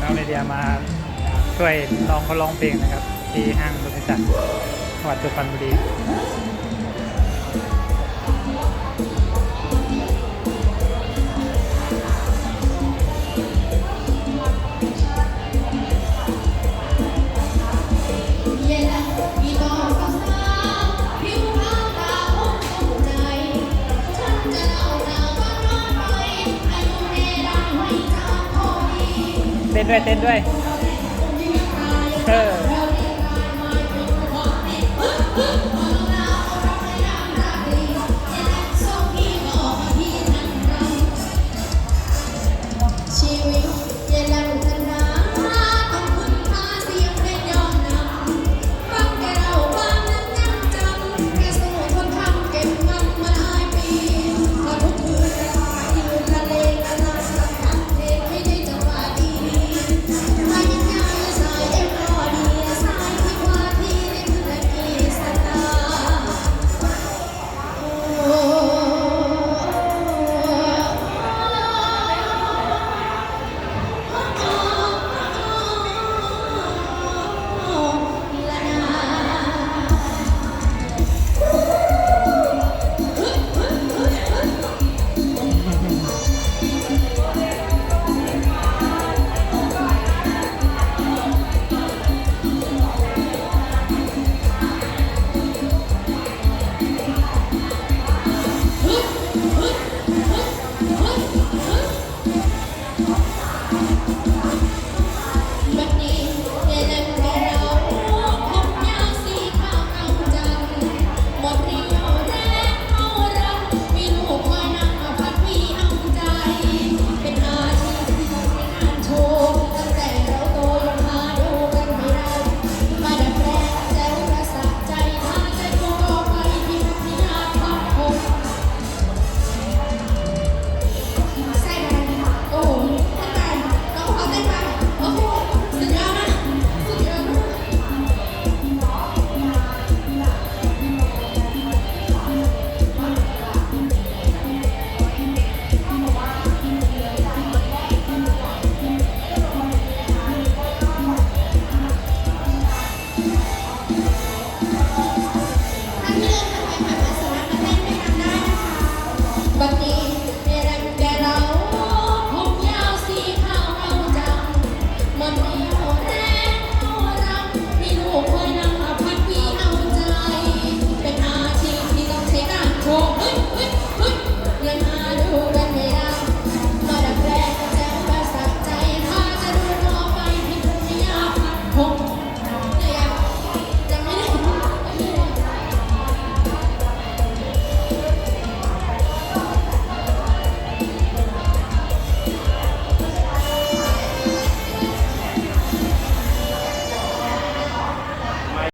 น้องเลเดียมาช่วยน้องเขาร้องเพลงนะครับ ที่ห้างรถไฟจักรจังหวัดสุพรรณบุรี เต้นด้วยเต้นด้วยคนที่ตายเออ